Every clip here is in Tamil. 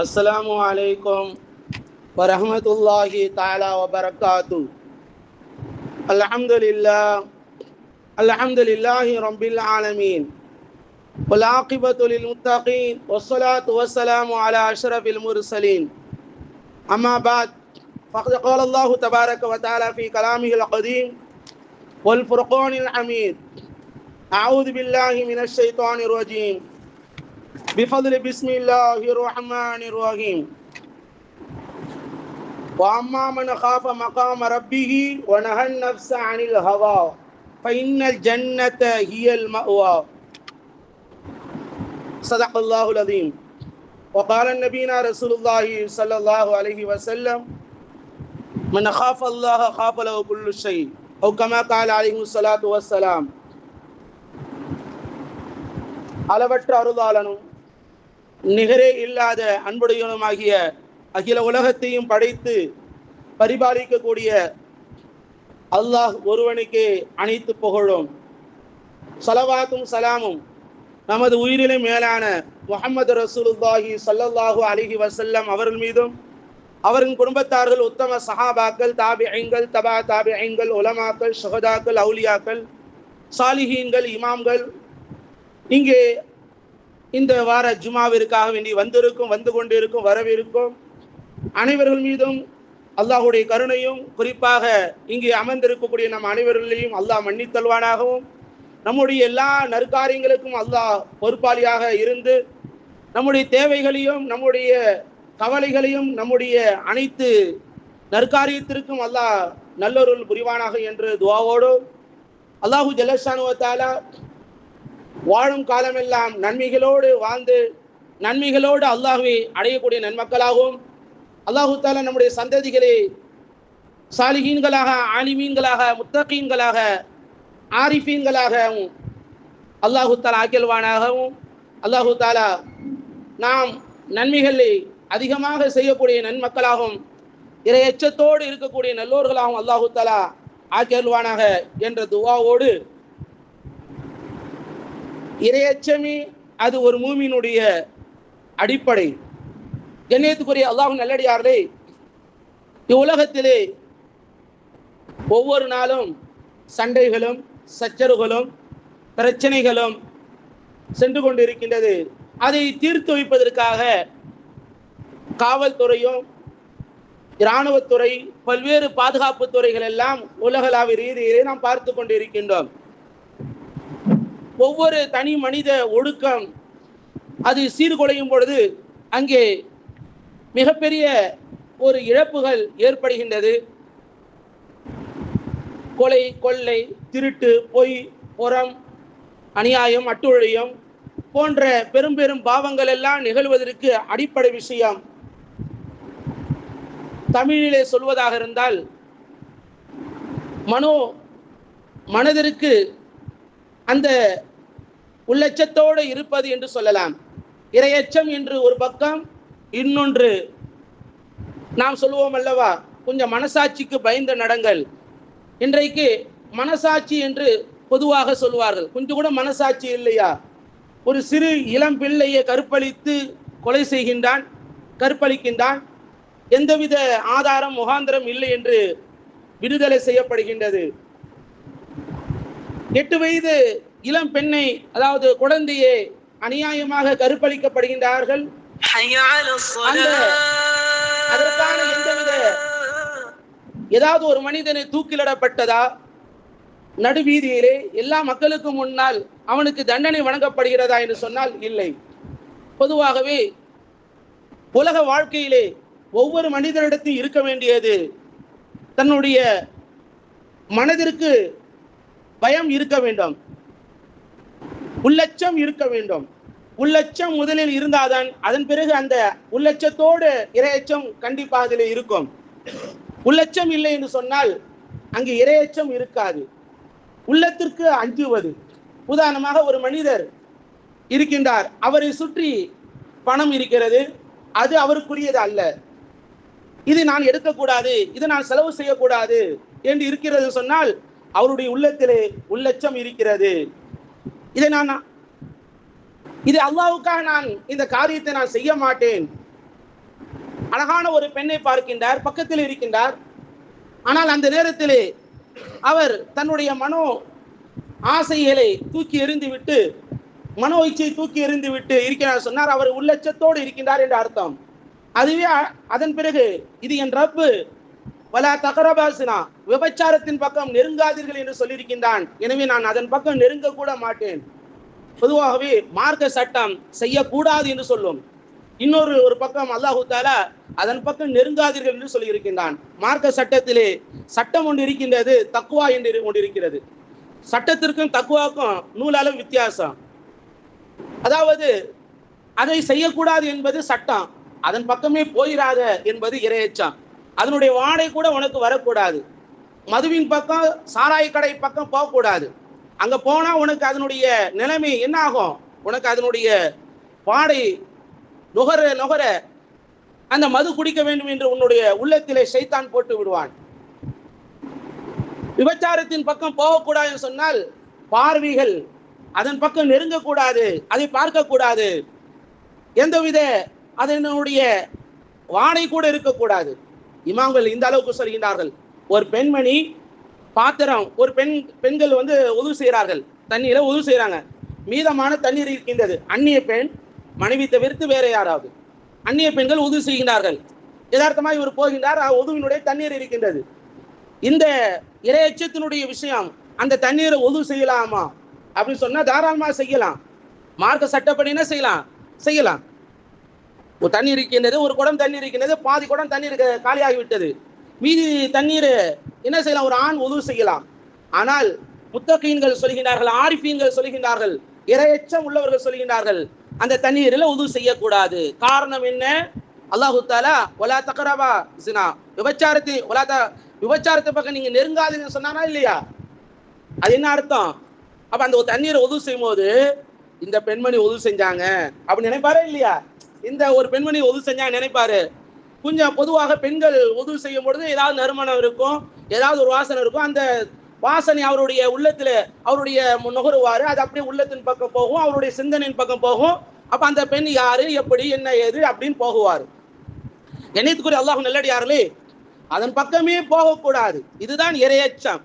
السلام عليكم ورحمة الله تعالى وبركاته. الحمد لله الحمد لله رب العالمين. والعاقبة للمتقين والصلاة والسلام على أشرف المرسلين. أما بعد فقد قال الله تبارك وتعالى في كلامه القديم والفرقان الحميد. أعوذ بالله من الشيطان الرجيم. بفضل بسم الله الرحمن الرحيم وأما من خاف مقام ربه ونهى النفس عن الهوى فإن الجنة هي المأوى صدق الله العظيم وقال النبينا رسول الله صلى الله عليه وسلم من خاف الله خاف له كل شيء أو كما قال عليه الصلاة والسلام அளவற்ற அருளாளனும் நிகரே இல்லாத அன்புடையவனுமாகிய அகில உலகத்தையும் படைத்து பரிபாலிக்கக்கூடிய அல்லாஹ் ஒருவனுக்கே அனைத்து புகழும். சலவாத்தும் சலாமும். நமது உயிரிலே மேலான முகமது ரசூலுல்லாஹி சல்லல்லாஹு அலிஹி வசல்லம் அவர்கள் மீதும் அவரின் குடும்பத்தார்கள் உத்தம சஹாபாக்கள் தாபிஐங்கள் தபா தாபிஐங்கள் உலமாக்கள் சுகதாக்கள் அவுலியாக்கள் சாலிஹீன்கள் இமாம்கள் இங்கே இந்த வார ஜுமாவிற்காக வேண்டி வந்திருக்கும் வந்து கொண்டிருக்கும் வரவிருக்கும் அனைவர்கள் மீதும் அல்லாஹுடைய கருணையும் குறிப்பாக இங்கே அமர்ந்திருக்கக்கூடிய நம் அனைவர்களையும் அல்லாஹ் மன்னித்தல்வானாகவும். நம்முடைய எல்லா நற்காரியங்களுக்கும் அல்லாஹ் பொறுப்பாளியாக இருந்து நம்முடைய தேவைகளையும் நம்முடைய கவலைகளையும் நம்முடைய அனைத்து நற்காரியத்திற்கும் அல்லாஹ் நல்லொருள் புரிவானாக என்று துவாவோடு அல்லாஹூ ஜலஷானுவத்தாலா வாழும் காலமெல்லாம் நன்மைகளோடு வாழ்ந்து நன்மைகளோடு அல்லாஹுவை அடையக்கூடிய நன்மக்களாகவும் அல்லாஹு தாலா நம்முடைய சந்ததிகளை சாலிகீன்களாக ஆலிமீன்களாக முத்தகீன்களாக ஆரிஃபீன்களாகவும் அல்லாஹு தாலா ஆக்கியல்வானாகவும் அல்லாஹு தாலா நாம் நன்மைகளை அதிகமாக செய்யக்கூடிய நன்மக்களாகவும் இறை எச்சத்தோடு இருக்கக்கூடிய நல்லோர்களாகவும் அல்லாஹு தாலா ஆக்கியல்வானாக என்ற துவாவோடு இரையச்சமே அது ஒரு மூமியினுடைய அடிப்படை. கண்ணியத்துக்குரிய அல்லாஹும் நல்லடியார்களே இவ்வுலகத்திலே ஒவ்வொரு நாளும் சண்டைகளும் சச்சரவுகளும் பிரச்சனைகளும் சென்று கொண்டிருக்கின்றது. அதை தீர்த்து வைப்பதற்காக காவல்துறையும் இராணுவத்துறை பல்வேறு பாதுகாப்பு துறைகள் எல்லாம் உலகளாவிய ரீதியிலே நாம் பார்த்து கொண்டிருக்கின்றோம். ஒவ்வொரு தனி மனித ஒழுக்கம் அது சீர்குலையும் பொழுது அங்கே மிகப்பெரிய ஒரு இழப்புகள் ஏற்படுகின்றது. கொலை கொள்ளை திருட்டு பொய் புறம் அநியாயம் அட்டுழியம் போன்ற பெரும் பெரும் பாவங்கள் எல்லாம் நிகழ்வதற்கு அடிப்படை விஷயம். தமிழிலே சொல்வதாக இருந்தால் மனோ மனதிற்கு அந்த உள்ளச்சத்தோடு இருப்பது என்று சொல்லலாம். இரையச்சம் என்று ஒரு பக்கம் இன்னொன்று நாம் சொல்லுவோம் அல்லவா? கொஞ்சம் மனசாட்சிக்கு பயந்த நடங்கள். இன்றைக்கு மனசாட்சி என்று பொதுவாக சொல்வார்கள் கொஞ்சம் கூட மனசாட்சி இல்லையா? ஒரு சிறு இளம் பிள்ளையை கற்பழித்து கொலை செய்கின்றான் கற்பழிக்கின்றான். எந்தவித ஆதாரம் முகாந்திரம் இல்லை என்று விடுதலை செய்யப்படுகின்றது. எட்டு வயது இளம் பெண்ணை அதாவது குழந்தையை அநியாயமாக கருப்பளிக்கப்படுகின்றார்கள். அதற்கான எந்தவித ஏதாவது ஒரு மனிதனை தூக்கிலிடப்பட்டதா? நடுவீதியிலே எல்லா மக்களுக்கும் முன்னால் அவனுக்கு தண்டனை வழங்கப்படுகிறதா என்று சொன்னால் இல்லை. பொதுவாகவே உலக வாழ்க்கையிலே ஒவ்வொரு மனிதனிடத்தில் இருக்க வேண்டியது தன்னுடைய மனதிற்கு பயம் இருக்க வேண்டும். உள்ளச்சம் இருக்க வேண்டும். உள்ளச்சம் முதலில் இருந்தாதான் அதன் பிறகு அந்த உள்ளச்சத்தோடு இரையச்சம் கண்டிப்பாக அதில் இருக்கும். உள்ளச்சம் இல்லை என்று சொன்னால் அங்கு இரையச்சம் இருக்காது. உள்ளத்திற்கு அஞ்சுவது. உதாரணமாக ஒரு மனிதர் இருக்கின்றார். அவரை சுற்றி பணம் இருக்கிறது. அது அவருக்குரியது அல்ல. இது நான் எடுக்கக்கூடாது. இது நான் செலவு செய்யக்கூடாது என்று இருக்கிறது சொன்னால் அவருடைய உள்ளத்திலே உள்ளச்சம் இருக்கிறது. இதை நான் இது அல்லாவுக்காக நான் இந்த காரியத்தை நான் செய்ய மாட்டேன். அழகான ஒரு பெண்ணை பார்க்கின்றார் பக்கத்தில் இருக்கின்றார். ஆனால் அந்த நேரத்தில் அவர் தன்னுடைய மனோ ஆசைகளை தூக்கி எறிந்துவிட்டு மனோ இச்சையை தூக்கி எறிந்துவிட்டு இருக்கிறார். சொன்னார் அவர் உள்ளச்சத்தோடு இருக்கின்றார் என்று அர்த்தம். அதுவே அதன் பிறகு இது என் ரப்பு வல தகரபாசினா விபச்சாரத்தின் பக்கம் நெருங்காதீர்கள் என்று சொல்லியிருக்கின்றான். எனவே நான் அதன் பக்கம் நெருங்க கூட மாட்டேன். பொதுவாகவே மார்க்க சட்டம் செய்யக்கூடாது என்று சொல்லும். இன்னொரு ஒரு பக்கம் அல்லாஹு தாலா அதன் பக்கம் நெருங்காதீர்கள் என்று சொல்லியிருக்கின்றான். மார்க்க சட்டத்திலே சட்டம் ஒன்று இருக்கின்றது தக்குவா என்று ஒன்று இருக்கிறது. சட்டத்திற்கும் தக்குவாக்கும் நூலளவு வித்தியாசம். அதாவது அதை செய்யக்கூடாது என்பது சட்டம். அதன் பக்கமே போயிடாத என்பது இரையச்சம் அதனுடைய வாடை கூட உனக்கு வரக்கூடாது. மதுவின் பக்கம் சாராய கடை பக்கம் போகக்கூடாது. அங்க போனா உனக்கு அதனுடைய நிலைமை என்ன ஆகும்? உனக்கு அதனுடைய வாடை நுகர நுகர அந்த மது குடிக்க வேண்டும் என்று உன்னுடைய உள்ளத்திலே சைத்தான் போட்டு விடுவான். விபச்சாரத்தின் பக்கம் போகக்கூடாதுன்னு சொன்னால் பார்வைகள் அதன் பக்கம் நெருங்கக்கூடாது அதை பார்க்கக்கூடாது. எந்தவித அதனுடைய வாடை கூட இருக்கக்கூடாது. இமாம்கள் இந்த அளவுக்கு சொல்கின்றார்கள். ஒரு பெண்மணி பாத்திரம் ஒரு பெண் பெண்கள் வந்து உதவு செய்கிறார்கள். தண்ணீரை உதவு செய்கிறாங்க. மீதமான தண்ணீர் இருக்கின்றது. அந்நிய பெண் மனைவி தவிர்த்து வேற யாராவது. அந்நிய பெண்கள் உதவி செய்கின்றார்கள். யதார்த்தமாக இவர் போகின்றார் உதவினுடைய தண்ணீர் இருக்கின்றது. இந்த இரையச்சத்தினுடைய விஷயம் அந்த தண்ணீரை உதவு செய்யலாமா? அப்படின்னு சொன்னா தாராளமாக செய்யலாம். மார்க்க சட்டப்படினா செய்யலாம்? செய்யலாம். தண்ணீர் இருக்கின்றது ஒரு குடம் தண்ணீர் இருக்கின்றது பாதி குடம் தண்ணீர் க- மீதி தண்ணீர் என்ன செய்யலாம்? ஒரு ஆண் உதவு செய்யலாம். ஆனால் முத்தகீன்கள் சொல்கின்றார்கள் ஆரிஃபீன்கள் சொல்கின்றார்கள் இரையச்சம் உள்ளவர்கள் சொல்கின்றார்கள் அந்த தண்ணீரில் உதவு செய்யக்கூடாது. காரணம் என்ன? அல்லாஹு தாலா ஒலா தக்கராபா சினா விபச்சாரத்தை ஒலா த விபச்சாரத்தை பக்கம் நீங்க நெருங்காதுன்னு சொன்னானா இல்லையா? அது என்ன அர்த்தம்? அப்ப அந்த ஒரு தண்ணீரை உதவு செய்யும் போது இந்த பெண்மணி உதவு செஞ்சாங்க அப்படின்னு நினைப்பாரா இல்லையா? இந்த ஒரு பெண்மணி உதவி செஞ்சா நினைப்பாரு? கொஞ்சம் பொதுவாக பெண்கள் உதவி செய்யும் பொழுது ஏதாவது நறுமணம் இருக்கும் ஏதாவது ஒரு வாசனை இருக்கும். அந்த வாசனை அவருடைய உள்ளத்துல அவருடைய நுகருவாரு. அது அப்படியே உள்ளத்தின் பக்கம் போகும் அவருடைய சிந்தனையின் பக்கம் போகும். அப்ப அந்த பெண் யாரு எப்படி என்ன ஏது அப்படின்னு போகுவார். என்னத்துக்குரிய அல்லாஹ் நல்லடியார்களே அதன் பக்கமே போகக்கூடாது. இதுதான் இரையச்சம்.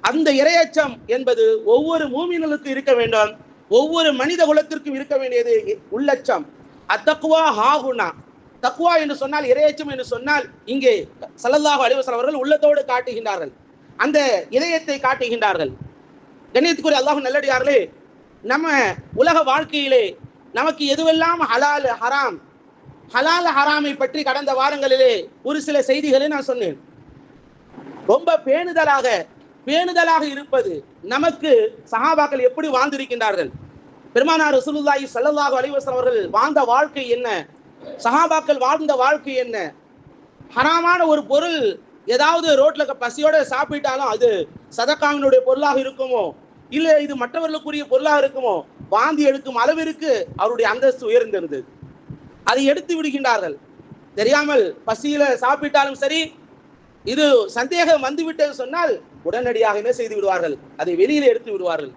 அந்த இரையச்சம் என்பது ஒவ்வொரு மூமினலுக்கும் இருக்க வேண்டும். ஒவ்வொரு மனித குலத்திற்கும் இருக்க வேண்டியது உள்ளச்சம். அத்தக்குவா ஹாகுனா? தக்குவா என்று சொன்னால் இரையச்சம் என்று சொன்னால் இங்கே சல்லல்லாஹு அலைஹி அவர்கள் உள்ளத்தோடு காட்டுகின்றார்கள். அந்த இதயத்தை காட்டுகின்றார்கள். கண்ணியத்துக்குரிய அல்லாஹ் நல்லடியார்களே நம்ம உலக வாழ்க்கையிலே நமக்கு எதுவெல்லாம் ஹலால் ஹராம் ஹலால் ஹராமை பற்றி கடந்த வாரங்களிலே ஒரு சில செய்திகளை நான் சொன்னேன். ரொம்ப பேணுதலாக பேணுதலாக இருப்பது நமக்கு சஹாபாக்கள் எப்படி வாழ்ந்திருக்கின்றார்கள்? பெருமானார் ரசூலுல்லாஹி சல்லல்லாஹு அலைஹி வஸல்லம் அவர்கள் வாழ்ந்த வாழ்க்கை என்ன? சஹாபாக்கள் வாழ்ந்த வாழ்க்கை என்ன? ஹராமான ஒரு பொருள் ஏதாவது ரோட்ல பசியோட சாப்பிட்டாலும் அது சதக்காவினுடைய பொருளாக இருக்குமோ? இல்ல இது மற்றவர்களுக்குரிய பொருளாக இருக்குமோ? வாந்தி எடுக்கும் அளவிற்கு அவருடைய அந்தஸ்து உயர்ந்திருந்தது. அதை எடுத்து விடுகின்றார்கள். தெரியாமல் பசியில சாப்பிட்டாலும் சரி இது சந்தேகம் வந்துவிட்டது சொன்னால் உடனடியாக என்ன செய்து விடுவார்கள்? அதை வெளியில எடுத்து விடுவார்கள்.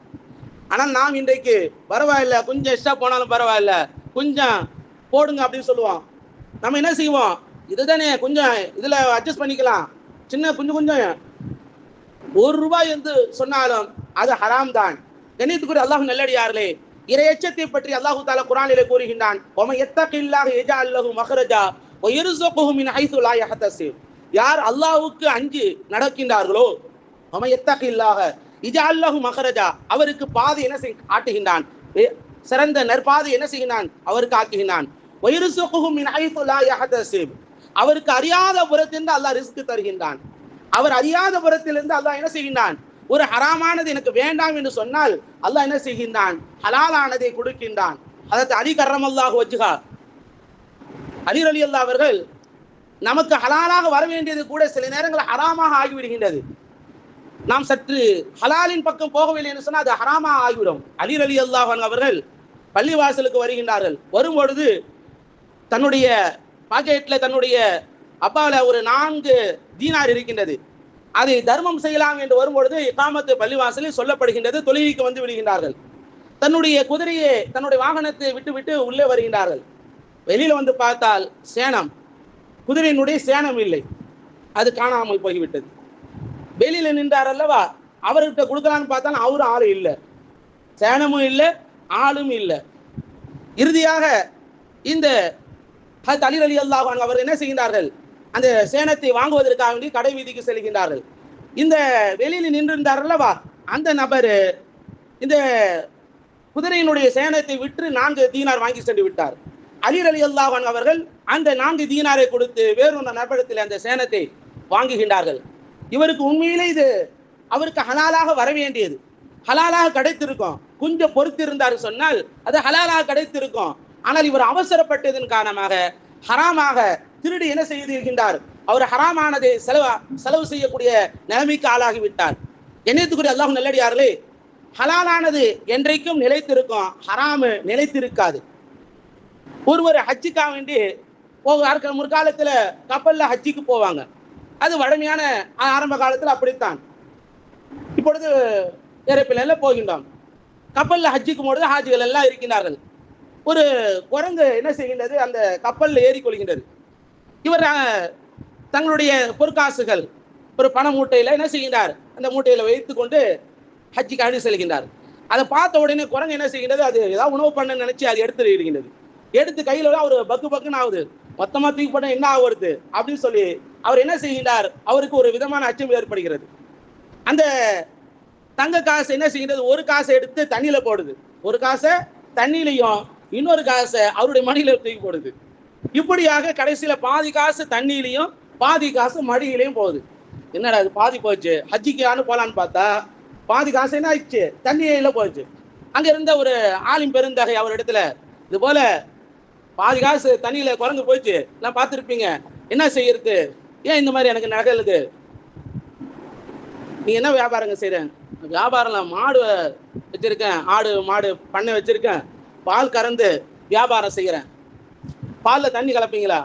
ஆனால் நாம் இன்றைக்கு பரவாயில்ல. கொஞ்சம் எக்ஸ்ட்ரா போனாலும் பரவாயில்ல. கொஞ்சம் போடுங்க அப்படின்னு சொல்லுவோம். நம்ம என்ன செய்வோம்? இதுதானே கொஞ்சம் இதில் அட்ஜஸ்ட் பண்ணிக்கலாம். சின்ன கொஞ்சம் கொஞ்சம். ஒரு ரூபாய் என்று சொன்னாலும் அது ஹராம் தான். கண்ணியத்துக்குரிய அல்லாஹ் நல்லடியார்களே இரையச்சத்தை பற்றி அல்லாஹு தாலா குரானிலே கூறுகின்றான் ஒம எத்தகில்லாக எஜா அல்லஹு மஹரஜா ஒயருசோகுஹு மின் ஹைசு யார் அல்லாஹுக்கு அஞ்சு நடக்கின்றார்களோ ஒம எத்தகில்லாக இஜா அல்லஹு மஹரஜா. அவருக்கு பாதை என்ன செய் ஆட்டுகின்றான் சிறந்த நற்பாதை என்ன செய்கின்றான்? அவருக்கு ஆக்குகின்றான் அவருக்கு அறியாத புறத்திலிருந்து அல்லாஹ் ரிஸ்க் தருகின்றான். அவர் அறியாத புறத்திலிருந்து அல்லாஹ் என்ன செய்கின்றான்? ஒரு ஹராமானது எனக்கு வேண்டாம் என்று சொன்னால் அல்லாஹ் என்ன செய்கின்றான்? ஹலாலானதை கொடுக்கின்றான். அதற்கு அலி அல்லாஹ் வஜ்ஹா. அலி அலி அல்லா அவர்கள் நமக்கு ஹலாலாக வர வேண்டியது கூட சில நேரங்கள் ஹராமாக ஆகிவிடுகின்றது. நாம் சற்று ஹலாலின் பக்கம் போகவில்லை என்று சொன்னால் அது ஹராமா ஆகிவிடும். அலி அலி அல்லாஹன் அவர்கள் பள்ளிவாசலுக்கு வருகின்றார்கள். வரும்பொழுது தன்னுடைய பாக்கெட்டில் தன்னுடைய அப்பாவில் ஒரு நான்கு தீனார் இருக்கின்றது. அதை தர்மம் செய்யலாம் என்று வரும்பொழுது இக்காமத்து பள்ளிவாசலில் சொல்லப்படுகின்றது. தொழுகைக்கு வந்து விடுகின்றார்கள். தன்னுடைய குதிரையை தன்னுடைய வாகனத்தை விட்டுவிட்டு உள்ளே வருகின்றார்கள். வெளியில் வந்து பார்த்தால் சேனம். குதிரையினுடைய சேனம் இல்லை. அது காணாமல் போய்விட்டது. வெளியில நின்றார் அல்லவா அவர்கிட்ட கொடுக்கலான்னு பார்த்தாலும் அவரும் ஆளும் இல்லை. சேனமும் இல்லை ஆளும் இல்லை. இறுதியாக இந்த ஹத் அலி அலி அல்லாஹ் அவர் என்ன செய்கின்றார்கள்? அந்த சேனத்தை வாங்குவதற்காக வேண்டி கடை வீதிக்கு செல்கின்றார்கள். இந்த வெளியில் நின்றிருந்தார் அல்லவா அந்த நபர் இந்த குதிரையினுடைய சேனத்தை விற்று நான்கு தீனார் வாங்கி சென்று விட்டார். அலி அலி அல்லாஹ் அவர்கள் அந்த நான்கு தீனாரை கொடுத்து வேறொரு நபரத்தில் அந்த சேனத்தை வாங்குகின்றார்கள். இவருக்கு உண்மையிலே இது அவருக்கு ஹலாலாக வர வேண்டியது. ஹலாலாக கிடைத்திருக்கும். கொஞ்சம் பொறுத்து இருந்தார் சொன்னால் அது ஹலாலாக கிடைத்திருக்கும். ஆனால் இவர் அவசரப்பட்டதன் காரணமாக ஹராமாக திருடி என்ன செய்திருக்கின்றார் அவர் ஹராமானதை செலவா செலவு செய்யக்கூடிய நிலைமைக்கு ஆளாகிவிட்டார் என்னத்துக்குரிய அல்லாஹ் நல்லடியார்களே ஹலாலானது என்றைக்கும் நிலைத்திருக்கும் ஹராமு நிலைத்திருக்காது. ஒருவர் ஹஜ்ஜிக்காக வேண்டி போக முற்காலத்தில் கப்பலில் ஹஜ்ஜிக்கு போவாங்க. அது வழமையான ஆரம்ப காலத்தில் அப்படித்தான். இப்பொழுது ஏரோப்ளேன்ல போகின்றோம். கப்பல்ல ஹஜ்ஜிக்கும் பொழுது ஹாஜிகள் எல்லாம் இருக்கின்றார்கள். ஒரு குரங்கு என்ன செய்கின்றது? அந்த கப்பலில் ஏறிக்கொள்கின்றது இவர் தங்களுடைய பொற்காசுகள் ஒரு பண மூட்டையில் என்ன செய்கின்றார்? அந்த மூட்டையில் வைத்து கொண்டு ஹஜ்ஜிக்கு அணி செல்கின்றார். அதை பார்த்த உடனே குரங்கு என்ன செய்கின்றது? அது ஏதாவது உணவு பண்ண நினைச்சு அது எடுத்து இருக்கின்றது எடுத்து கையில் அவர் பக்கு பக்குன்னு ஆகுது. மொத்தமா தூக்கி போட்டா என்ன ஆகுறது அப்படின்னு சொல்லி அவர் என்ன செய்கின்றார்? அவருக்கு ஒரு விதமான அச்சம் ஏற்படுகிறது. அந்த தங்க காசு என்ன செய்கின்றது? ஒரு காசை எடுத்து தண்ணியில போடுது. ஒரு காசை தண்ணியிலையும் இன்னொரு காசை அவருடைய மடியில தூக்கி போடுது. இப்படியாக கடைசியில பாதி காசு தண்ணியிலையும் பாதி காசு மடியிலையும் போகுது. என்னடா அது பாதி போச்சு? ஹஜ்ஜிக்கான்னு போலான்னு பார்த்தா பாதி காசு என்ன ஆயிடுச்சு? தண்ணியில போச்சு. அங்க இருந்த ஒரு ஆலிம் பெருந்தகை அவர் இடத்துல இது போல பாதி காசு தண்ணியில குரங்கு போயிடுச்சு. எல்லாம் பார்த்துருப்பீங்க. என்ன செய்யறது? ஏன் இந்த மாதிரி எனக்கு நகலுது நீ என்ன வியாபாரங்க செய்கிறேன் வியாபாரம்ல மாடு வச்சிருக்கேன். ஆடு மாடு பண்ணை வச்சிருக்கேன். பால் கறந்து வியாபாரம் செய்யறேன் பால்ல தண்ணி கலப்பீங்களா?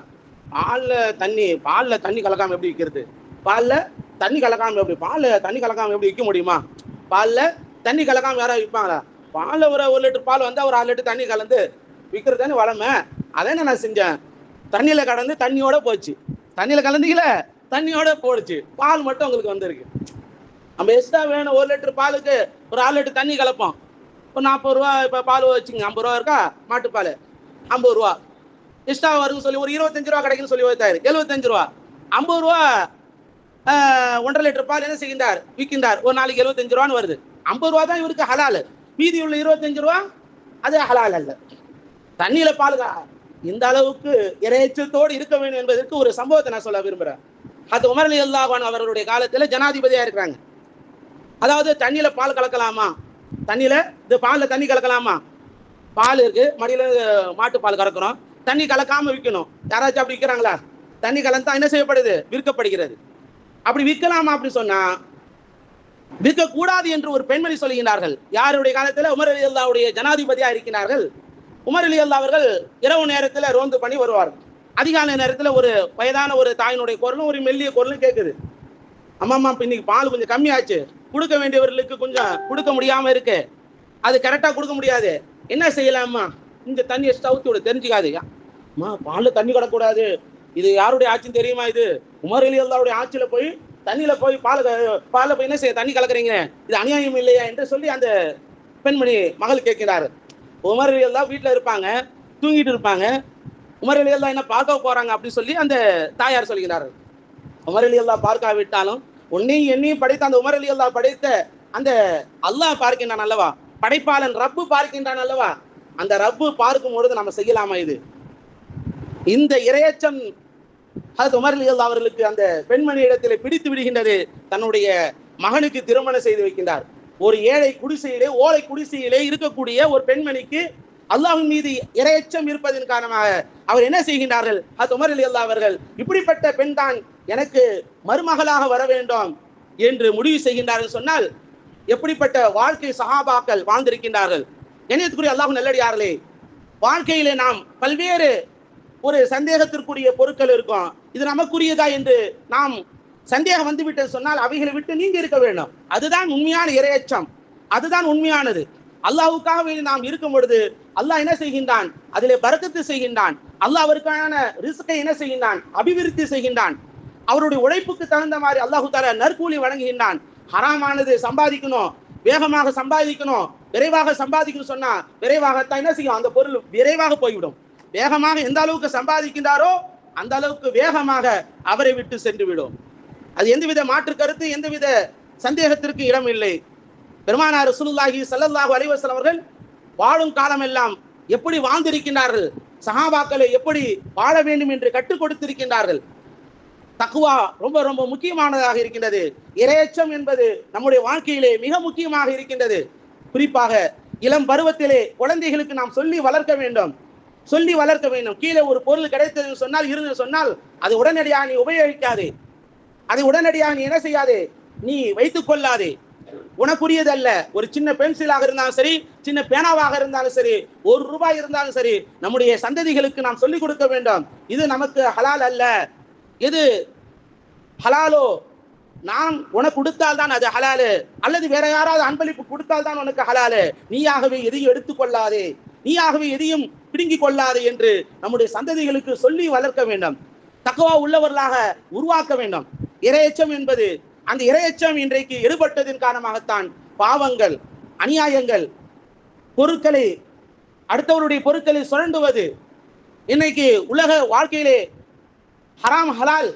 பால்ல தண்ணி பால்ல தண்ணி கலக்காம எப்படி விற்கிறது பால்ல தண்ணி கலக்காம எப்படி பால்ல தண்ணி கலக்காம எப்படி விற்க முடியுமா? பால்ல தண்ணி கலக்காம யாராவது விற்பாங்களா பால்ல ஒரு ஒரு லிட்டர் பால் வந்து ஒரு ஆறு லிட்டர் தண்ணி கலந்து விற்கிறது தானே வளமை. அதை நான் செஞ்சேன்? தண்ணியில கலந்து தண்ணியோட போச்சு. தண்ணியில கலந்துக்கல தண்ணியோட போடுச்சு. பால் மட்டும் உங்களுக்கு வந்திருக்கு. நம்ம எக்ஸ்ட்ரா வேணும் ஒரு லிட்டர் பாலுக்கு ஒரு ஆறு லிட்டர் தண்ணி கலப்போம். ஒரு நாற்பது ரூபா இப்போ பால் வச்சுங்க ஐம்பது ரூபா இருக்கா? மாட்டுப்பால் ஐம்பது ரூபா. எக்ஸ்ட்ரா வருதுன்னு சொல்லி ஒரு இருபத்தஞ்சு ரூபா கிடைக்குன்னு சொல்லி வைத்தாரு. எழுபத்தஞ்சு ரூபா. ஐம்பது ரூபா ஒன்றரை லிட்டர் பால் என்ன செய்கின்றார்? விற்கின்றார். ஒரு நாளைக்கு எழுபத்தஞ்சு ரூபான்னு வருது. ஐம்பது ரூபா தான் இவருக்கு ஹலால். மீதி உள்ள இருபத்தஞ்சு ரூபா அது ஹலால் அல்ல. தண்ணியில் பால் இந்த அளவுக்கு இறைச்சத்தோடு இருக்க வேண்டும் என்பதற்கு ஒரு சம்பவத்தை நான் சொல்ல விரும்புகிறேன் அது உமர் அலி அல்லாஹான் அவர்களுடைய காலத்தில் ஜனாதிபதியாக இருக்கிறாங்க. அதாவது தண்ணியில் பால் கலக்கலாமா? தண்ணியில் இது பாலில் தண்ணி கலக்கலாமா? பால் இருக்குது மடியில் மாட்டு பால் கறக்கிறோம். தண்ணி கலக்காமல் விற்கணும். யாராச்சும் அப்படி விற்கிறாங்களா? தண்ணி கலந்தா என்ன செய்யப்படுது? விற்கப்படுகிறது. அப்படி விற்கலாமா அப்படி சொன்னால் விற்கக்கூடாது என்று ஒரு பெண்மணி சொல்லுகிறார்கள் யாருடைய காலத்தில்? உமர் அலி அல்லாவுடைய ஜனாதிபதியாக இருக்கிறார்கள். உமர் அலி அல்லா அவர்கள் இரவு நேரத்தில் ரோந்து பண்ணி வருவார்கள். அதிகாலை நேரத்தில் ஒரு வயதான ஒரு தாயினுடைய குரலும் ஒரு மெல்லிய குரலும் கேட்குது அம்மா அம்மா இன்னைக்கு பால் கொஞ்சம் கம்மியாச்சு. கொடுக்க வேண்டியவர்களுக்கு கொஞ்சம் கொடுக்க முடியாமல் இருக்கு. அது கரெக்டாக கொடுக்க முடியாது. என்ன செய்யலாம்மா இந்த தண்ணியை எக்ஸ்ட்ரா விட தெரிஞ்சுக்காதுயா அம்மா பாலில் தண்ணி கிடக்கூடாது இது யாருடைய ஆட்சின்னு தெரியுமா இது? உமர் அலி அல்லாவுடைய ஆட்சியில் போய் தண்ணியில் போய் பால் க- போய் என்ன செய்ய தண்ணி கலக்குறீங்க? இது அநியாயம் இல்லையா? என்று சொல்லி அந்த பெண்மணி மகள் கேட்கிறாரு. உமர் அலிகள் தான் வீட்டில் இருப்பாங்க தூங்கிட்டு இருப்பாங்க. உமர் அலிகள் தான் என்ன பார்க்க போறாங்க அப்படின்னு சொல்லி அந்த தாயார் சொல்கிறார்கள். உமர் அலி அல்லா பார்க்காவிட்டாலும் உன்னையும் என்னையும் படைத்த அந்த உமர் அலி அல்லா படைத்த அந்த அல்லாஹ் பார்க்கின்றான் அல்லவா? படைப்பாளன் ரப்பு பார்க்கின்றான் அல்லவா? அந்த ரப்பு பார்க்கும் பொழுது நம்ம செய்யலாமா இது? இந்த இரையச்சம் அது உமர் அலி அல்லா அவர்களுக்கு அந்த பெண்மணி இடத்திலே பிடித்து விடுகின்றது தன்னுடைய மகனுக்கு திருமணம் செய்து வைக்கின்றார். ஒரு ஏழை குடிசையிலே ஓலை குடிசையிலே இருக்கக்கூடிய ஒரு பெண்மணிக்கு அல்லாஹ்வின் மீது இரையச்சம் இருப்பதன் காரணமாக அவர் என்ன செய்கின்றார்கள்? அது உமர் அலி அல்லா அவர்கள் இப்படிப்பட்ட பெண் தான் எனக்கு மருமகளாக வர வேண்டும் என்று முடிவு செய்கின்றார்கள் சொன்னால் எப்படிப்பட்ட வாழ்க்கை சஹாபாக்கள் வாழ்ந்திருக்கின்றார்கள்? என்னத்துக்குரிய அல்லாஹும் நல்லடியார்களே வாழ்க்கையிலே நாம் பல்வேறு ஒரு சந்தேகத்திற்குரிய பொருட்கள் இருக்கும். இது நமக்குரியதா என்று நாம் சந்தேகம் வந்துவிட்டது சொன்னால் அவைகளை விட்டு நீங்க இருக்க வேண்டும். அதுதான் உண்மையான இரையச்சம். அதுதான் உண்மையானது. அல்லாவுக்காக வேண்டி நாம் இருக்கும் பொழுது அல்லாஹ் என்ன செய்கின்றான்? அதிலே பறக்கத்து செய்கின்றான். அல்லாஹ் அவருக்கான ரிஸ்கை என்ன செய்கின்றான்? அபிவிருத்தி செய்கின்றான். அவருடைய உழைப்புக்கு தகுந்த மாதிரி அல்லாஹு தாலா நற்கூலி வழங்குகின்றான். ஹராமானது சம்பாதிக்கணும். வேகமாக சம்பாதிக்கணும். விரைவாக சம்பாதிக்கணும் சொன்னா விரைவாகத்தான் என்ன செய்யும்? அந்த பொருள் விரைவாக போய்விடும். வேகமாக எந்த அளவுக்கு சம்பாதிக்கின்றாரோ அந்த அளவுக்கு வேகமாக அவரை விட்டு சென்று விடும். அது எந்தவித மாற்று கருத்து எந்தவித சந்தேகத்திற்கு இடம் இல்லை பெருமானார் ரசூலுல்லாஹி சல்லல்லாஹு அலைவசல் அவர்கள் வாழும் காலமெல்லாம் எப்படி வாழ்ந்திருக்கின்றார்கள் சஹாபாக்களை எப்படி வாழ வேண்டும் என்று கற்றுக் கொடுத்திருக்கின்றார்கள். தக்குவா ரொம்ப ரொம்ப முக்கியமானதாக இருக்கின்றது. இரையச்சம் என்பது நம்முடைய வாழ்க்கையிலே மிக முக்கியமாக இருக்கின்றது. குறிப்பாக இளம் பருவத்திலே குழந்தைகளுக்கு நாம் சொல்லி வளர்க்க வேண்டும். சொல்லி வளர்க்க வேண்டும். கீழே ஒரு பொருள் கிடைத்தது சொன்னால் இருந்து சொன்னால் அது உடனடியாக நீ உபயோகிக்காது. அதை உடனடியாக நீ என்ன செய்யாதே? நீ வைத்துக் கொள்ளாதே. உனக்குரியது அல்ல ஒரு சின்ன பென்சிலாக இருந்தாலும் சரி சின்ன பேனாவாக இருந்தாலும் சரி ஒரு ரூபாய் இருந்தாலும் சரி நம்முடைய சந்ததிகளுக்கு நாம் சொல்லிக் கொடுக்க வேண்டும். இது நமக்கு ஹலால் அல்ல. எது? ஹலாலோ? நான் உனக்கு கொடுத்தால் தான் அது ஹலாலு. அல்லது வேற யாராவது அன்பளிப்பு கொடுத்தால் தான் உனக்கு ஹலாலு. நீயாகவே எதையும் எடுத்துக்கொள்ளாதே நீயாகவே எதையும் பிடுங்கிக் கொள்ளாதே என்று நம்முடைய சந்ததிகளுக்கு சொல்லி வளர்க்க வேண்டும். தக்குவா உள்ளவர்களாக உருவாக்க வேண்டும். இரையச்சம் என்பது அந்த இரையச்சம் இன்றைக்கு எடுபட்டதின் காரணமாகத்தான் பாவங்கள் அநியாயங்கள் பொருட்களை அடுத்தவருடைய பொருட்களை சுரண்டுவது இன்னைக்கு உலக வாழ்க்கையிலே ஹராம் ஹலால்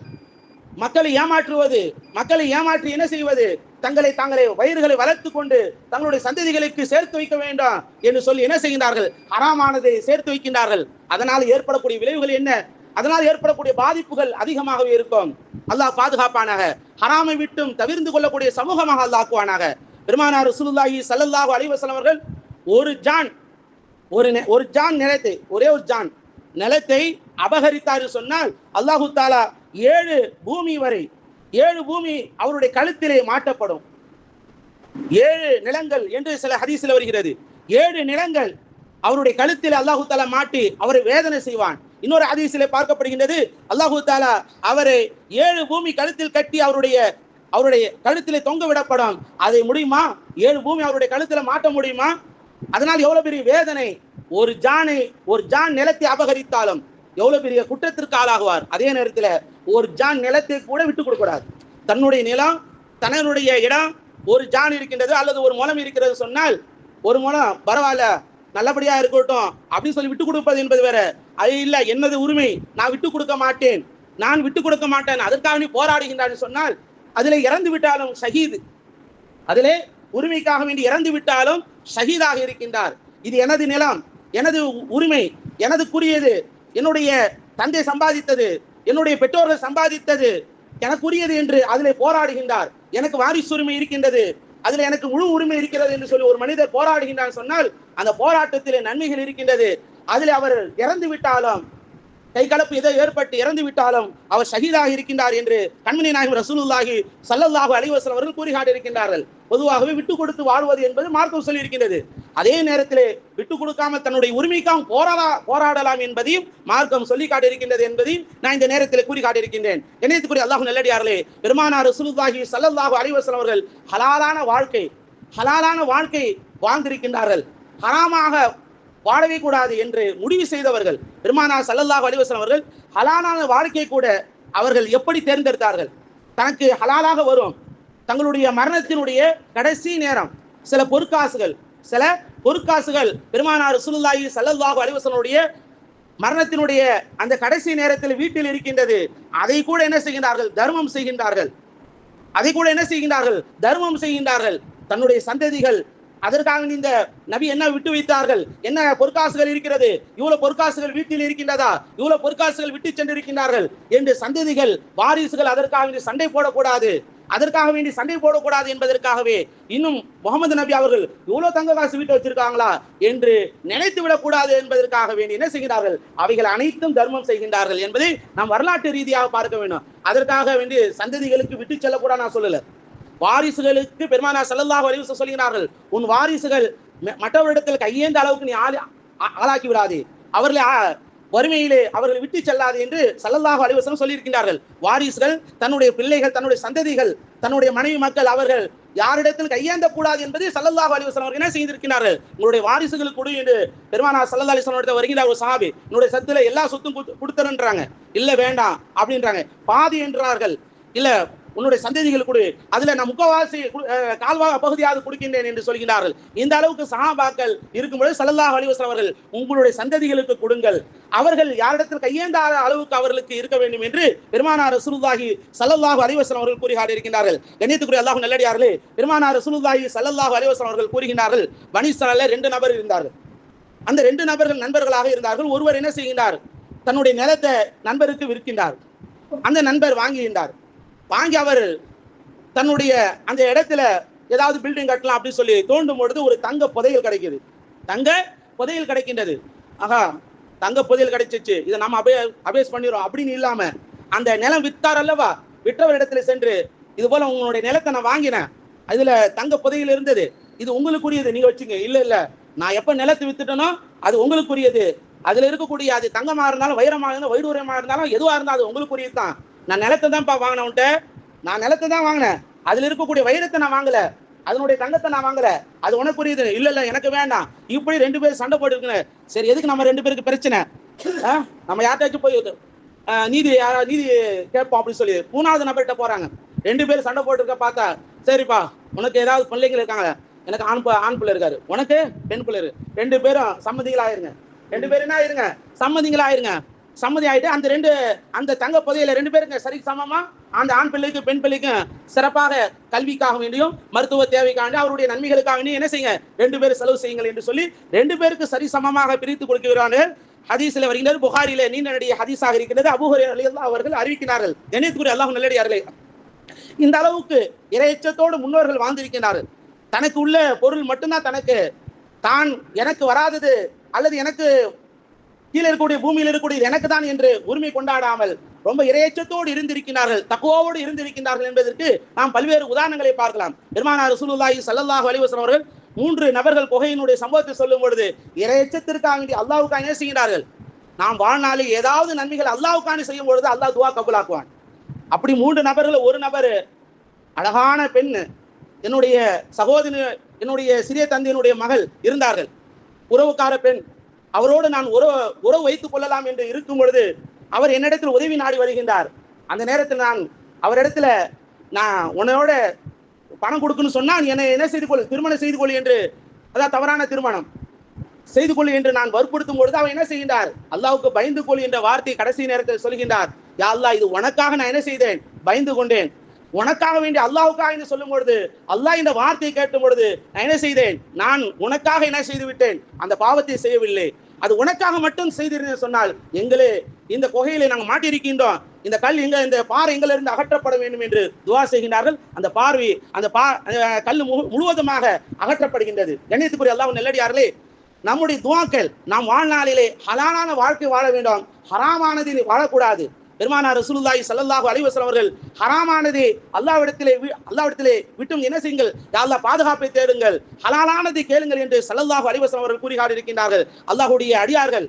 மக்களை ஏமாற்றுவது மக்களை ஏமாற்றி என்ன செய்வது? தங்களை தாங்களை வயிறுகளை வளர்த்து கொண்டு தங்களுடைய சந்ததிகளுக்கு சேர்த்து வைக்க வேண்டாம் என்று சொல்லி என்ன செய்கின்றார்கள்? ஹராமானதை சேர்த்து வைக்கின்றார்கள். அதனால் ஏற்படக்கூடிய விளைவுகள் என்ன? அதனால் ஏற்படக்கூடிய பாதிப்புகள் அதிகமாகவே இருக்கும். அல்லாஹ் பாதுகாப்பானாக. ஹராமை விட்டும் தவிர்ந்து கொள்ளக்கூடிய சமூகமாக அல்லாக்குவானாக பெருமானார் ரசூலுல்லாஹி சல்லல்லாஹு அலைஹி அவர்கள் ஒரு ஜான் ஒரு நெ- ஒரு ஜான் நிலத்தை ஒரே ஒரு ஜான் நிலத்தை அபகரித்தார் சொன்னால் அல்லாஹு தாலா ஏழு பூமி வரை ஏழு பூமி அவருடைய கழுத்திலே மாட்டப்படும். ஏழு நிலங்கள் என்று சில ஹதீஸில் வருகிறது. ஏழு நிலங்கள் அவருடைய கழுத்தில் அல்லாஹு தாலா மாட்டி அவரை வேதனை செய்வான். இன்னொரு ஹதீஸிலே பார்க்கப்படுகின்றது அல்லாஹு தாலா அவரை ஏழு பூமி கழுத்தில் கட்டி அவருடைய அவருடைய கழுத்திலே தொங்க விடப்படும். அதை முடியுமா? ஏழு பூமி அவருடைய கழுத்துல மாட்ட முடியுமா? அதனால் எவ்வளவு பெரிய வேதனை? ஒரு ஜானை ஒரு ஜான் நிலத்தை அபகரித்தாலும் எவ்வளவு பெரிய குற்றத்திற்கு ஆளாகுவார்? அதே நேரத்தில் ஒரு ஜான் நிலத்தை கூட விட்டு கொடுக்கூடாது தன்னுடைய நிலம் தன்னுடைய இடம் ஒரு ஜான் இருக்கின்றது அல்லது ஒரு முலம் இருக்கிறது சொன்னால் ஒரு முலம் பரவாயில்ல நல்லபடியா இருக்கட்டும் அப்படின்னு சொல்லி விட்டு கொடுப்பது என்பது வேற. அது இல்ல என்னது உரிமை? நான் விட்டு கொடுக்க மாட்டேன். நான் விட்டு கொடுக்க மாட்டேன். அதற்காக நீ போராடுகின்றான்னு சொன்னால் அதில் இறந்து விட்டாலும் ஷஹீது. அதிலே உரிமைக்காக வேண்டி இறந்து விட்டாலும் ஷஹீதாக இருக்கின்றார். இது எனது நிலம் எனது உ- உரிமை எனதுக்குரியது என்னுடைய தந்தை சம்பாதித்தது என்னுடைய பெற்றோர்கள் சம்பாதித்தது எனக்குரியது என்று அதிலே போராடுகின்றார். எனக்கு வாரிசு உரிமை இருக்கின்றது. அதுல எனக்கு முழு உரிமை இருக்கிறது என்று சொல்லி ஒரு மனிதர் போராடுகின்றான் சொன்னால் அந்த போராட்டத்திலே நன்மைகள் இருக்கின்றது. அதில் அவர் இறந்து விட்டாலும் கை கலப்பு ஏதோ ஏற்பட்டு இறந்து விட்டாலும் அவர் ஷஹீதாக இருக்கின்றார் என்று கண்மணி நாயகம் ரசூலுல்லாஹி சல்லல்லாஹு அலைஹி அவர்கள் கூறி காட்டியிருக்கின்றார்கள் பொதுவாகவே விட்டு கொடுத்து வாழ்வது என்பது மார்க்கம் சொல்லியிருக்கின்றது. அதே நேரத்தில் விட்டு கொடுக்காமல் தன்னுடைய உரிமைக்காக போராடா போராடலாம் என்பதையும் மார்க்கம் சொல்லி காட்டியிருக்கின்றது என்பதையும் நான் இந்த நேரத்தில் கூறி காட்டியிருக்கின்றேன் இணையத்துக்குரிய அல்லாஹு நல்லடியார்களே பெருமானார் ரசூலுல்லாஹி சல்லல்லாஹு அலைஹி அவர்கள் ஹலாலான வாழ்க்கை ஹலாலான வாழ்க்கை வாழ்ந்திருக்கின்றார்கள். ஹராமாக வாழவே கூடாது என்று முடிவு செய்தவர்கள் பெருமானார் சல்லல்லாஹ் அலிவசன் அவர்கள் ஹலாலான வாழ்க்கை கூட அவர்கள் எப்படி தேர்ந்தெடுத்தார்கள்? தனக்கு ஹலாலாக வரும். தங்களுடைய மரணத்தினுடைய கடைசி நேரம். சில பொற்காசுகள் சில பொற்காசுகள் பெருமானார் ரசூலுல்லாஹி சல்லல்லாஹு அலிவசனுடைய மரணத்தினுடைய அந்த கடைசி நேரத்தில் வீட்டில் இருக்கின்றது. அதை கூட என்ன செய்கின்றார்கள்? தர்மம் செய்கின்றார்கள். அதை கூட என்ன செய்கின்றார்கள்? தர்மம் செய்கின்றார்கள். தன்னுடைய சந்ததிகள் அதற்காக இந்த நபி என்ன விட்டு வைத்தார்கள்? என்ன பொற்காசுகள் இருக்கிறது? இவ்வளவு பொற்காசுகள் வீட்டில் இருக்கின்றதா? இவ்வளவு பொற்காசுகள் விட்டு சென்றிருக்கின்றார்கள் என்று சந்ததிகள் வாரிசுகள் அதற்காக வேண்டி சண்டை போடக்கூடாது. அதற்காக வேண்டி சண்டை போடக்கூடாது என்பதற்காகவே இன்னும் முகமது நபி அவர்கள் இவ்வளவு தங்க காசு வீட்டு வச்சிருக்காங்களா என்று நினைத்து விடக்கூடாது என்பதற்காக வேண்டி என்ன செய்கிறார்கள் அவைகள் அனைத்தும் தர்மம் செய்கின்றார்கள் என்பதை நாம் வரலாற்று ரீதியாக பார்க்க வேண்டும். அதற்காக வேண்டி சந்ததிகளுக்கு விட்டு செல்லக்கூடாது நான் சொல்லலை. வாரிசுகளுக்கு பெருமானா சல்லல்லாஹ் அலைஹி சொல்கிறார்கள் உன் வாரிசுகள் ம- மற்றவரிடத்தில் கையேந்த அளவுக்கு நீ ஆளி- ஆளாக்கி விடாதே. அவர்களை வறுமையிலே அவர்கள் விட்டு செல்லாது என்று சல்லல்லாஹு அலிவசனம் சொல்லியிருக்கின்றார்கள். வாரிசுகள் தன்னுடைய பிள்ளைகள் தன்னுடைய சந்ததிகள் தன்னுடைய மனைவி மக்கள் அவர்கள் யாரிடத்தில் கையேந்த கூடாது என்பதை சல்லல்லாஹு அலிவசன் அவர்கள் என்ன செய்திருக்கிறார்கள் உங்களுடைய வாரிசுகள் கொடு என்று பெருமானார் சல்லா அலைஹி வருகிறார் ஒரு சாபி என்னுடைய சத்துல எல்லா சொத்தும் கொடுத்துறன்றாங்க. இல்ல வேண்டாம். அப்படின்றாங்க. பாதி என்றார்கள். இல்ல உன்னுடைய சந்ததிகள் கொடு. அதுல நான் முக்கவாசி கு- பகுதியாவது கொடுக்கின்றேன் என்று சொல்கிறார்கள். இந்த அளவுக்கு சகாபாக்கள் இருக்கும்போது சல்லல்லாஹ் அலைஹி அவர்கள் உங்களுடைய சந்ததிகளுக்கு கொடுங்கள். அவர்கள் யாரிடத்தில் கையேந்தாத அளவுக்கு அவர்களுக்கு இருக்க வேண்டும் என்று பெருமானார் ரசூலுல்லாஹி சல்லல்லாஹு அலிவசன் அவர்கள் கூறுகிறார் இருக்கின்றார்கள். கண்ணியத்துக்குரிய அல்லாஹ் நல்லடியார்களே பெருமானார் ரசூலுல்லாஹி சல்லல்லாஹு அலிவசன் அவர்கள் கூறுகிறார்கள் பனிஸ்தலில் ரெண்டு நபர் இருந்தார்கள். அந்த ரெண்டு நபர்கள் நண்பர்களாக இருந்தார்கள். ஒருவர் என்ன செய்கின்றார்? தன்னுடைய நிலத்தை நண்பருக்கு விற்கின்றார். அந்த நண்பர் வாங்குகின்றார். வாங்கி அவர் தன்னுடைய அந்த இடத்துல ஏதாவது பில்டிங் கட்டலாம் அப்படின்னு சொல்லி தோண்டும் பொழுது ஒரு தங்க புதையல் கிடைக்குது. தங்க புதையல் கிடைக்கின்றது. ஆகா தங்க புதையல் கிடைச்சிச்சு. இதை நம்ம அபே அபேஸ் பண்ணிடுறோம் அப்படின்னு இல்லாம அந்த நிலம் வித்தார் அல்லவா? விற்றவர் இடத்துல சென்று இது போல உங்களுடைய நிலத்தை நான் வாங்கினேன். அதுல தங்க புதையல் இருந்தது. இது உங்களுக்குரியது. நீங்க வச்சுங்க. இல்ல இல்ல. நான் எப்ப நிலத்தை வித்துட்டேனோ அது உங்களுக்குரியது. அதுல இருக்கக்கூடிய அது தங்கமா இருந்தாலும் வைரமா இருந்தாலும் வைடூரியமா இருந்தாலும் எதுவா இருந்தாலும் அது உங்களுக்குரியது தான் நான் நிலத்தை தான்ப்பா வாங்கினேன் நான் நிலத்தை தான் வாங்கினேன். அதுல இருக்கக்கூடிய வைரத்தை நான் வாங்கல. அதனுடைய தங்கத்தை நான் வாங்கல. அது உனக்கு புரியுது? இல்ல இல்ல எனக்கு வேண்டாம். இப்படி ரெண்டு பேரும் சண்டை போட்டு சரி எதுக்கு நம்ம ரெண்டு பேருக்கு பிரச்சனை? ஆ? நம்ம யார்ட்டாச்சும் போய் நீதி யாரா- நீதி கேட்போம் அப்படின்னு சொல்லி மூணாவது நபர்கிட்ட போறாங்க. ரெண்டு பேரும் சண்டை போட்டுருக்க பார்த்தா சரிப்பா உனக்கு ஏதாவது பிள்ளைங்க இருக்காங்க எனக்கு ஆண் ஆண் பிள்ளை இருக்காரு. உனக்கு பெண் பிள்ளை இருக்கு ரெண்டு பேரும் சம்மதிகள் ஆயிருங்க ரெண்டு பேரும் என்ன ஆயிருங்க? சம்மதிகள் ஆயிருங்க சம்மதி ஆயிட்டு அந்த ரெண்டு அந்த தங்க புதையில ரெண்டு பேருக்கு சரி சமமா? அந்த ஆண் பிள்ளைக்கும் பெண் பிள்ளைக்கும் சிறப்பாக கல்விக்காக வேண்டியும் மருத்துவ தேவைக்காக வேண்டியும் அவருடைய நன்மைகளுக்காக வேண்டியும் என்ன செய்யுங்க? ரெண்டு பேரும் செலவு செய்யுங்கள் என்று சொல்லி ரெண்டு பேருக்கு சரி சமமாக பிரித்து கொடுக்கிறார்கள். ஹதீஸில் வருகின்றது புகாரில நீண்ட நடிகை ஹதீஸாக இருக்கிறது அபுஹரி ரலியல்லாஹு அவர்கள் அறிவிக்கிறார்கள் கணியத்துக்குரிய அல்லாஹ் நல்லடியார்களே. இந்த அளவுக்கு இரையச்சத்தோடு முன்னோர்கள் வாழ்ந்திருக்கிறார்கள் தனக்கு உள்ள பொருள் மட்டும்தான் தனக்கு. தான் எனக்கு வராதது அல்லது எனக்கு கீழே இருக்கக்கூடிய பூமியில் இருக்கக்கூடிய எனக்கு தான் என்று உரிமை கொண்டாடாமல் ரொம்ப இரையச்சத்தோடு இருந்திருக்கிறார்கள் தக்குவோடு இருந்திருக்கிறார்கள் என்பதற்கு நாம் பல்வேறு உதாரணங்களை பார்க்கலாம். பெருமானார் ரசூலுல்லாஹி சல்லாஹ் அலிவசன் அவர்கள் மூன்று நபர்கள் குகையினுடைய சம்பவத்தை சொல்லும் பொழுது இரையச்சத்திற்காக வேண்டி அல்லாஹ்வுக்காக என்ன செய்கிறார்கள் நாம் வாழ்நாளில் ஏதாவது நன்மைகள் அல்லாவுக்கான செய்யும் பொழுது அல்லாஹ் துவா கபுலாக்குவான். அப்படி மூன்று நபர்கள் ஒரு நபர் அழகான பெண் என்னுடைய சகோதரி என்னுடைய சிறிய தந்தையினுடைய மகள் இருந்தார்கள். உறவுக்கார பெண் அவரோடு நான் உறவு உறவு வைத்துக் கொள்ளலாம் என்று இருக்கும் பொழுது அவர் என்னிடத்தில் உதவி நாடி வருகின்றார். அந்த நேரத்தில் நான் அவரிடத்துல நான் உன்னோட பணம் கொடுக்கணும்னு சொன்னா என்னை என்ன செய்து கொள் திருமணம் செய்து கொள் என்று அதான் தவறான திருமணம். செய்து கொள் என்று நான் வற்புறுத்தும் பொழுது அவன் என்ன செய்கின்றார்? அல்லாவுக்கு பயந்து கொள் என்ற வார்த்தை கடைசி நேரத்தில் சொல்கின்றார். யா அல்லா இது உனக்காக நான் என்ன செய்தேன்? பயந்து கொண்டேன். உனக்காக வேண்டி அல்லாவுக்காக என்று சொல்லும் பொழுது அல்லாஹ் இந்த வார்த்தையை கேட்டும் பொழுது நான் என்ன செய்தேன்? நான் உனக்காக என்ன செய்து விட்டேன்? அந்த பாவத்தை செய்யவில்லை. அது உனக்காக மட்டும் செய்திருந்தேன் சொன்னால் எங்களே இந்த குகையிலே நாங்கள் மாட்டியிருக்கின்றோம். இந்த கல் எங்க இந்த பாறை எங்களிருந்து அகற்றப்பட வேண்டும் என்று துவா செய்கின்றார்கள். அந்த பார்வை அந்த பா கல் முழுவதுமாக அகற்றப்படுகின்றது. கண்ணியத்துக்குரிய அல்லாஹ் நெல்லடியார்களே நம்முடைய துவாக்கள் நாம் வாழ்நாளிலே ஹலாலான வாழ்க்கை வாழ வேண்டும். ஹராமானதில் வாழக்கூடாது. பெருமானார் ரசூலுல்லாஹி சல்லல்லாஹு அலைஹி வஸல்லம் அவர்கள் ஹராமானது அல்லாஹ்விடத்திலே வி- அல்லாஹ்விடத்திலே விட்டும் என்ன செய்யுங்கள்? யா அல்லாஹ் பாதுகாப்பை தேடுங்கள். ஹலாலானதை கேளுங்கள் என்று சல்லல்லாஹு அலைஹி வஸல்லம் அவர்கள் கூறிகாடு இருக்கின்றார்கள் அல்லாஹ்வுடைய அடியார்கள்.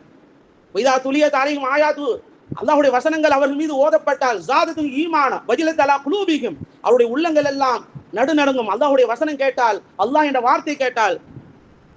வைதா துலிய தாலிகும் ஆயாது அல்லாஹ்வுடைய வசனங்கள் அவர்கள் மீது ஓதப்பட்டால் ஜாதத்தும் ஈமான பதில தலா குலூபிகும் அவருடைய உள்ளங்கள் எல்லாம் நடுநடுங்கும். அல்லாஹ்வுடைய வசனம் கேட்டால் அல்லாஹ் என்ற வார்த்தை கேட்டால்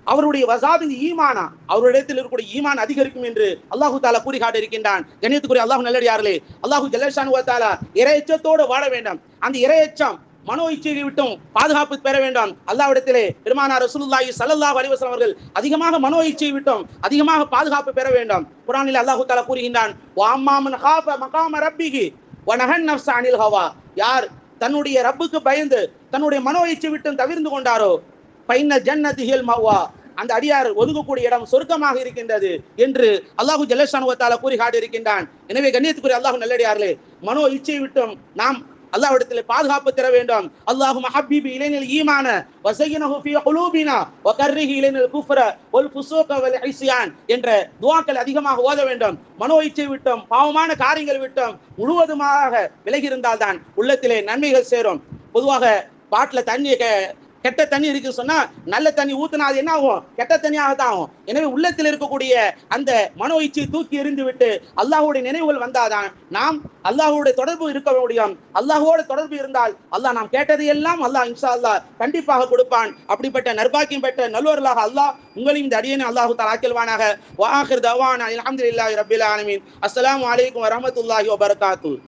அவருடைய வசாதின் ஈமானா அவருடைய இருக்கக்கூடிய ஈமான் அதிகரிக்கும் என்று அல்லாஹு தாலா கூறி காட்ட இருக்கின்றான் கண்ணியத்துக்குரிய அல்லாஹ் நல்லடியார்களே அல்லாஹு ஜல்லஷானு தாலா இரையச்சத்தோடு வாழ வேண்டும். அந்த இரையச்சம் மனோ இச்சையை விட்டும் பாதுகாப்பு பெற வேண்டும். அல்லாவிடத்திலே பெருமானார் ரசூலுல்லாஹி சல்லல்லாஹு அலைஹி வஸல்லம் அவர்கள் அதிகமாக மனோ இச்சையை விட்டும் அதிகமாக பாதுகாப்பு பெற வேண்டும். குர்ஆனில் அல்லாஹு தாலா கூறுகின்றான் வா அம்மா மன் ஹாஃப மகாம ரப்பிஹி வ நஹன் நஃப்ஸ அனில் ஹவா. யார் தன்னுடைய ரப்புக்கு பயந்து தன்னுடைய மனோ இச்சை விட்டும் தவிர்ந்து கொண்டாரோ பைன ஜன்னதிகள் மவ்வா அந்த அடியார் ஒதுங்கக்கூடிய இடம் சொர்க்கமாக இருக்கின்றது என்று அல்லாஹு ஜலசானுவத்தால கூறி காட்டியிருக்கின்றான். எனவே கண்ணியத்துக்குரிய அல்லாஹு நல்லடியார்களே மனோ இச்சை விட்டும் நாம் அல்லாஹ்விடத்தில் பாதுகாப்பு தர வேண்டும். அல்லாஹு மஹப்பிபி இளைஞர் ஈமான வசகினஹு ஃபீ குலூபினா வகர்ரிஹி இளைஞர் குஃப்ர வல் ஃபுசூக வல் இஸ்யான் என்ற துஆக்கள் அதிகமாக ஓத வேண்டும். மனோ இச்சை விட்டும் பாவமான காரியங்கள் விட்டும் முழுவதுமாக விலகி இருந்தால்தான் உள்ளத்திலே நன்மைகள் சேரும். பொதுவாக பாட்டில் தண்ணியை க- கெட்ட தண்ணி இருக்கு சொன்னா நல்ல தண்ணி ஊத்தினா அது என்ன ஆகும்? கெட்ட தண்ணியாக தான் ஆகும். எனவே உள்ளத்தில் இருக்கக்கூடிய அந்த மனோ இச்சை தூக்கி எறிந்து விட்டு அல்லாஹ்வுடைய நினைவுகள் வந்தாதான் நாம் அல்லாஹுடைய தொடர்பு இருக்க முடியும். அல்லாஹோட தொடர்பு இருந்தால் அல்லாஹ் நாம் கேட்டதை எல்லாம் அல்லாஹ் இன்ஷா அல்லா கண்டிப்பாக கொடுப்பான். அப்படிப்பட்ட நர்பாக்கியம் பெற்ற நல்லவர்களாக அல்லாஹ் உங்களையும் இந்த அடியனை அல்லாஹு தஆலா வாஹிர் தவான் தவானா அல்ஹம்துலில்லாஹி ரப்பில் ஆலமீன். அஸ்ஸலாமு அலைக்கும் வரஹ்மத்துல்லாஹி